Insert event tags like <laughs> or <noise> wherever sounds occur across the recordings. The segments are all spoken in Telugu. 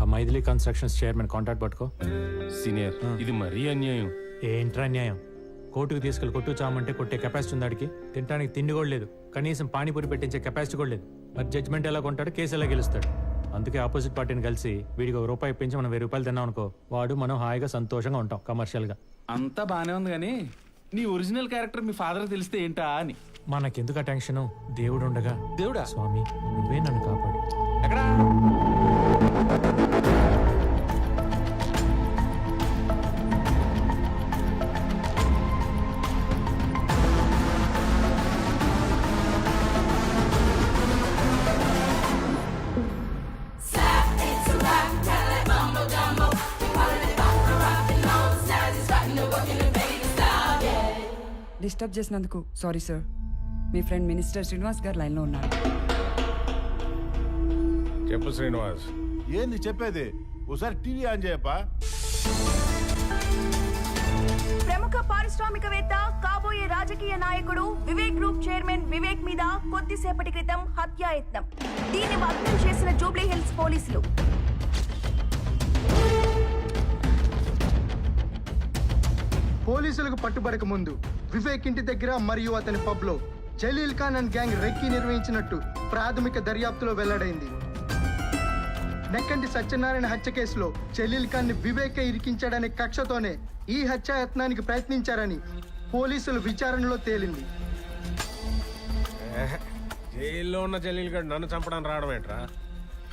ఆ మైథిలి కన్స్ట్రక్షన్స్ చైర్మన్ కాంటాక్ట్ పట్టుకో. సీనియర్ ఇది మరీ అన్యాయం. ఏంట్రా న్యాయం కోర్టుకు తీసుకెళ్ళి కొట్టు చామంటే కొట్టే కెపాసిటీ ఉంది ఆడికి. తినడానికి తిండి కూడా లేదు. కనీసం పానీపూరి పెట్టించే కెపాసిటీ కూడా లేదు. మరి జడ్జ్మెంట్ ఎలా కొంటాడు కేసు ఎలా గెలుస్తాడు? అందుకే ఆపోజిట్ పార్టీని కలిసి వీడికి ఒక రూపాయి ఇప్పించి మనం వెయ్యి రూపాయలు తిన్నాం అనుకో వాడు మనం హాయిగా సంతోషంగా ఉంటాం కమర్షియల్గా. అంతా బానే ఉంది కానీ నీ ఒరిజినల్ క్యారెక్టర్ మీ ఫాదర్ తెలిస్తే ఏంటా అని. మనకెందుకు ఆ టెన్షన్? దేవుడు ఉండగా దేవుడా? స్వామి నువ్వే నన్ను కాపాడు. ఎక్కడా? డిస్టర్బ్ చేసినందుకు సారీ సార్ మీ ఫ్రెండ్ మినిస్టర్ శ్రీనివాస్ గారు లైన్లో ఉన్నారు. చెప్పు శ్రీనివాస్. ఏంది చెప్పేది? ఒకసారి టీవీ ఆన్ చేయప్పా? ప్రముఖ పారిశ్రామికవేత్త కాబోయే రాజకీయ నాయకుడు వివేక్ గ్రూప్ చైర్మన్ వివేక్ మీద కొద్దిసేపటి క్రితం హత్యాయత్నం. దీన్ని భగ్నం చేసిన జూబ్లీ హిల్స్ పోలీసులు. పోలీసులకు పట్టుబడక ముందు వివేక్ ఇంటి దగ్గర మరియు అతని పబ్లో Jaleel Khan and gang recce నిర్వహించినట్టు ప్రాథమిక దర్యాప్తులో వెల్లడైంది. నెక్కంటి సత్యనారాయణ హత్య కేసులో జలీల్ ఖాన్ని వివేకే ఇరికించాడనే కక్షతోనే ఈ హత్యాయత్నానికి ప్రయత్నించారని పోలీసులు విచారణలో తేలింది. జైల్లో ఉన్న జలీల్ గడ్ నన్ను చంపడానికి రావడం ఏంట్రా?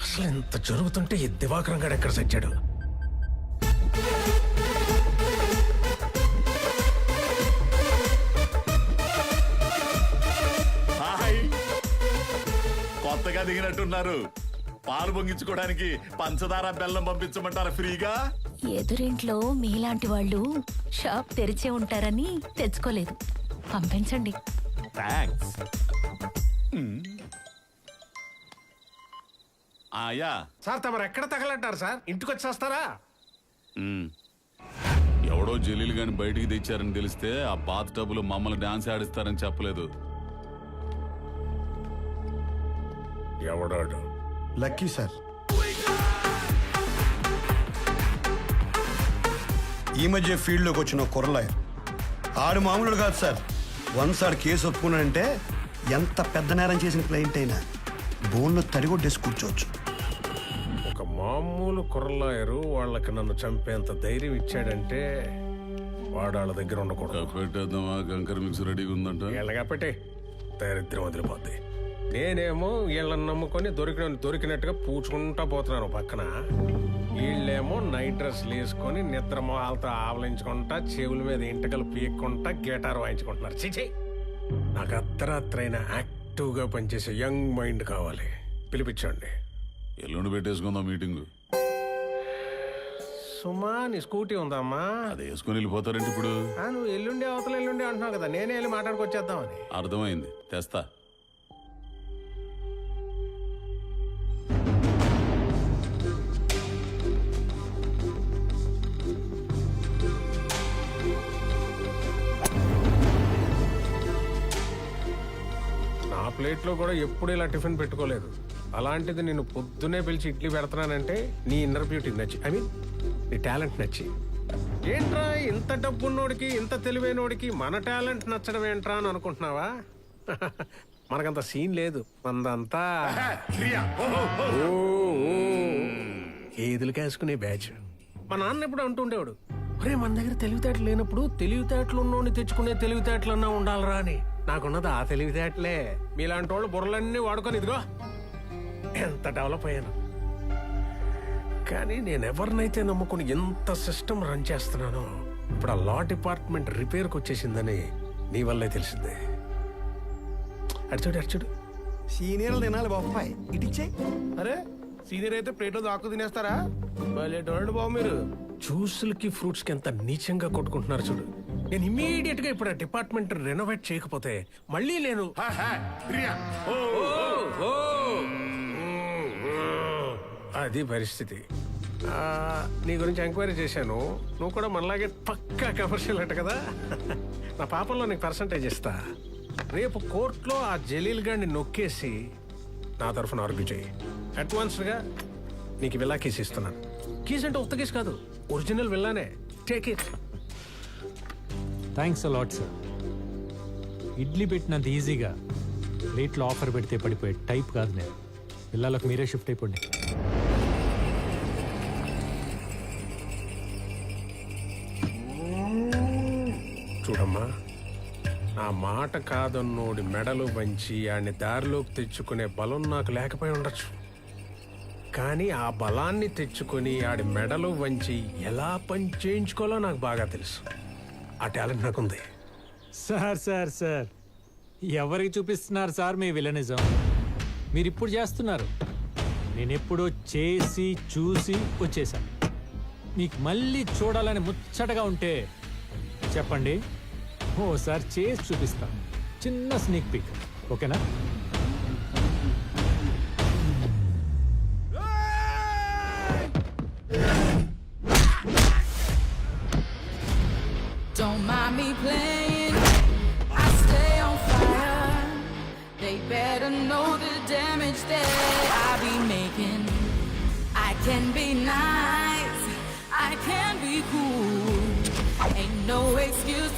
అసలు ఇంత జరుగుతుంటే ఈ దివాకరం గడు ఎక్కడ సచ్చాడు? కొత్తగా దిగినట్టున్నారు. పాలు పొంగించుకోవడానికి పంచదార బెల్లం పంపించమంటారా ఫ్రీగా? ఎదురింట్లో మీలాంటి వాళ్ళు షాప్ తెరిచే ఉంటారని తెచ్చుకోలేదు. పంపించండి. థ్యాంక్స్ ఆయా సార్ తమరు ఎక్కడ తగలంటారు సార్? ఇంటికి వచ్చేస్తారా? ఎవడో జలీలు గాని బయటికి తెచ్చారని తెలిస్తే ఆ బాత్ టబ్బులు మమ్మల్ని డాన్స్ ఆడిస్తారని చెప్పలేదు. ఎవడాడు? Lucky sir. ఈ మధ్య ఫీల్డ్లోకి వచ్చిన కుర్రలాయర్ ఆడు మామూలు కాదు సార్. వన్స్ ఆడు కేసు ఒప్పుకున్నాడంటే ఎంత పెద్ద నేరం చేసిన క్లయింట్ అయినా బోన్లో తడిగొట్టేసి కూర్చోవచ్చు. ఒక మామూలు కుర్రలాయరు వాళ్ళకి నన్ను చంపేంత ధైర్యం ఇచ్చాడంటే వాడు వాళ్ళ దగ్గర ఉండకూడదు. పెట్టేద్దామా? కంకర్ మిక్స్ రెడీగా ఉందంట. వీళ్ళగా పెట్టి. దరిద్రం వదిలిపోద్ది. నేనేమో వీళ్ళని నమ్ముకొని దొరికిన దొరికినట్టుగా పూచుకుంటా పోతున్నాను పక్కన. వీళ్ళేమో నైట్ డ్రెస్లు వేసుకొని నిద్ర మొహాలతో ఆవలించుకుంటా చెవుల మీద ఇంటకలు పీక్కుంటా గిటార్ వాయించుకుంటున్నారు. చిచి నాకు అర్ధరాత్రైన యాక్టివ్గా పనిచేసే యంగ్ మైండ్ కావాలి. పిలిపించండి. ఎల్లుండి పెట్టేసుకుందాం మీటింగ్. సుమా నీ స్కూటీ ఉందమ్మా. అది వేసుకుని వెళ్ళిపోతారంటే ఇప్పుడు? ఆ, నువ్వు ఎల్లుండి అవతల ఎల్లుండి అంటున్నావు కదా నేనే వెళ్ళి మాట్లాడుకొచ్చేద్దామని. అర్థమైంది. తెస్తా. ప్లేట్లో కూడా ఎప్పుడు ఇలా టిఫిన్ పెట్టుకోలేదు. అలాంటిది నేను పొద్దునే పిలిచి ఇడ్లీ పెడుతున్నానంటే నీ ఇన్నర్ బ్యూటీ నచ్చి ఐ మీన్ నీ టాలెంట్ నచ్చి. ఏంట్రా ఇంత డబ్బున్నోడికి ఇంత తెలివైనోడికి మన టాలెంట్ నచ్చడం ఏంట్రా అని అనుకుంటున్నావా? <laughs> మనకంత సీన్ లేదు ఓ. ఏదులు కాసుకునే బ్యాచ్. మా నాన్న ఎప్పుడు అంటుండేవాడు ఒరే మన దగ్గర తెలివితేటలు లేనప్పుడు తెలివితేటలు ఉన్నోని తెచ్చుకునే తెలివితేటలన్నా ఉండాలరా అని. నాకున్నది ఆ తెలివితేటలే. మీలాంటి వాళ్ళు బుర్రలన్నీ వాడుకొని ఇదిగో. ఎంత డెవలప్ అయ్యాను. కానీ నేను ఎవరినైతే నమ్ముకుని ఎంత సిస్టమ్ రన్ చేస్తున్నానో ఇప్పుడు ఆ లా డిపార్ట్మెంట్ రిపేర్కి వచ్చేసిందని నీ వల్లే తెలిసిందే. అడిచాడు అడిచాడు సీనియర్లు తినాలి బాబాయ్ ఇటిచ్చే అరే సీనియర్ అయితే ప్లేట్లో దాక్కు తినేస్తారా? భలేటోళ్ళు బాబు మీరు. జ్యూసులకి ఫ్రూట్స్కి ఎంత నీచంగా కొట్టుకుంటున్నారు చూడు. నేను ఇమీడియట్గా ఇప్పుడు ఆ డిపార్ట్మెంట్ రెనోవేట్ చేయకపోతే మళ్ళీ నేను. అది పరిస్థితి. నీ గురించి ఎంక్వైరీ చేశాను. నువ్వు కూడా మనలాగే పక్కా కమర్షియల్ అంట కదా? నా పాపంలో నీకు పర్సంటేజ్ ఇస్తా. రేపు కోర్టులో ఆ జలీల్ గాడిని నొక్కేసి నా తరఫున ఆర్గ్యూ చేయి. అడ్వాన్స్డ్గా నీకు విల్లా కేసు ఇస్తున్నాను. కేసు అంటే ఉత్త కేసు కాదు. Original విల్లానే. Take it thanks a lot sir idli పెట్టినంత ఈజీగా ప్లేట్లో ఆఫర్ పెడితే పడిపోయే టైప్ కాదు నేను. పిల్లలకు మీరే షిఫ్ట్ అయిపోండి. చూడమ్మా నా మాట కాదన్నోడి మెడలు వంచి ఆడిని దారిలోకి తెచ్చుకునే బలం నాకు లేకపోయి ఉండొచ్చు. కానీ ఆ బలాన్ని తెచ్చుకొని ఆడి మెడలు వంచి ఎలా పని చేయించుకోవాలో నాకు బాగా తెలుసు. ఆ టాలెంట్ నాకుంది. Sir sir sir. ఎవరికి చూపిస్తున్నారు సార్ మీ విలనిజం? మీరు ఇప్పుడు చేస్తున్నారు. నేను ఎప్పుడో చేసి చూసి వచ్చేసాను మీకు మళ్ళీ చూడాలని ముచ్చటగా ఉంటే చెప్పండి. ఓసారి చేసి చూపిస్తాను చిన్న స్నీక్ పిక్ ఓకేనా? Don't mind me playing. I stay on fire. They better know the damage that I be making. I can be nice. I can be cool. Ain't no excuse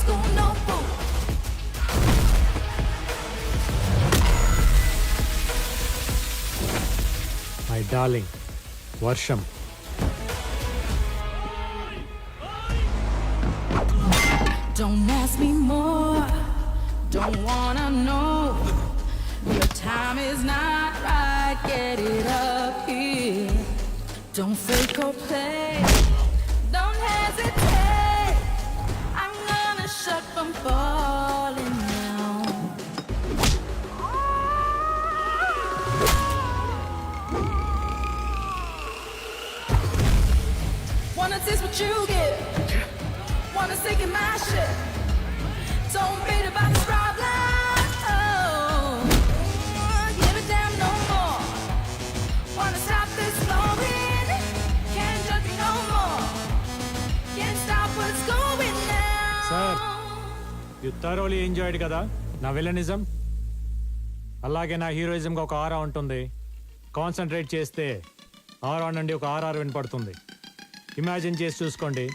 school, no fool. My darling వర్షం is not right. Get it up here. Don't fake or play. Don't hesitate. I'm gonna shut from falling now. Wanna taste what you get? Wanna sink in my shit? Don't beat about this you thoroughly enjoyed కదా? నా విలనిజం? అలాగే నా హీరోయిజంగా ఒక ఆరా ఉంటుంది. కాన్సన్ట్రేట్ చేస్తే ఆరా నుండి ఒక ఆర్ఆర్ వినపడుతుంది. ఇమాజిన్ చేసి చూసుకోండి.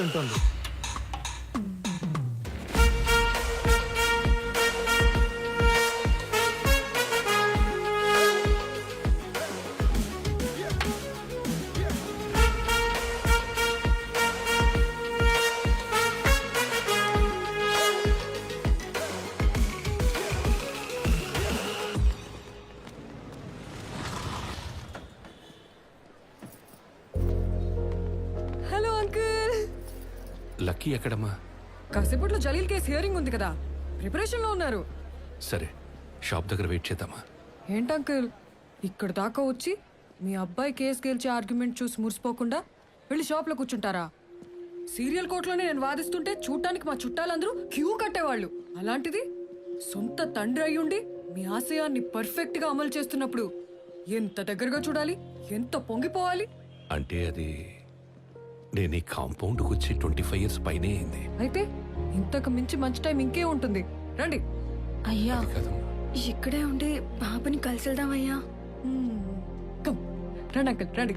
ఉంటుంది. లక్కీ ఎక్కడమ్మా? కాసేపట్లో జలీల్ కేసు హియరింగ్ ఉంది కదా. ప్రిపరేషన్లో ఉన్నారు. సరే షాప్ దగ్గర వెయిట్ చేద్దామా? ఏంటి అంకుల్? ఇక్కడ దాకా వచ్చి మీ అబ్బాయి కేసు గెలిచే ఆర్గ్యుమెంట్ చూసి మురిసిపోకుండా వెళ్ళి షాప్లో కూర్చుంటారా? సీరియల్ కోర్టులోనే నేను వాదిస్తుంటే చూడటానికి మా చుట్టాలందరూ క్యూ కట్టేవాళ్ళు. అలాంటిది సొంత తండ్రి అయ్యుండి మీ ఆశయాన్ని పర్ఫెక్ట్గా అమలు చేస్తున్నప్పుడు ఎంత దగ్గరగా చూడాలి? ఎంత పొంగిపోవాలి? అంటే అది నేను ఈ కాంపౌండ్కి వచ్చి ట్వంటీ ఫైవ్ ఇయర్స్ పైనే అయింది. అయితే ఇంతకు మించి మంచి టైం ఇంకే ఉంటుంది. రండి. అయ్యా కదమ్మా. ఇక్కడే ఉండి బాబుని కలిసి వెళ్దామయ్యా కమ్. రండి అంకుల్ రండి.